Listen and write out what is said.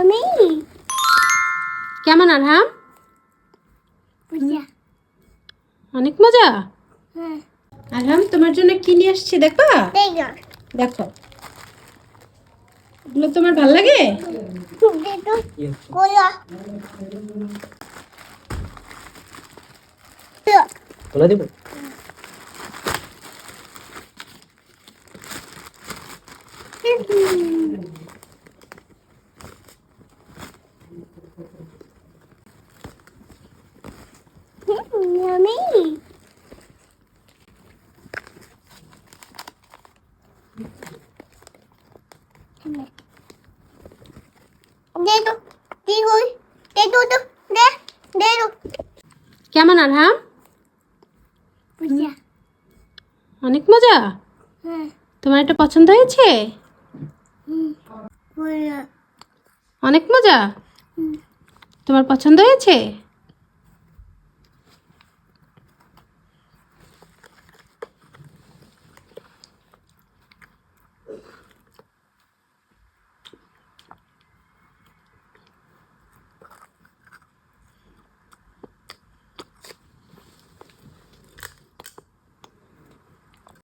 আমি কেমন আরহাম অনেক মজা? হ্যাঁ। আরহাম তোমার জন্য কি নিয়ে আসছি দেখবা? দেখো। এগুলো তোমার ভালো লাগে? দেখো। কোলা খোলা দিব? আমি দেখো কেমন আরহাম বুঝা অনেক মজা? হ্যাঁ। তোমার এটা পছন্দ হয়েছে? অনেক মজা? তোমার পছন্দ হয়েছে?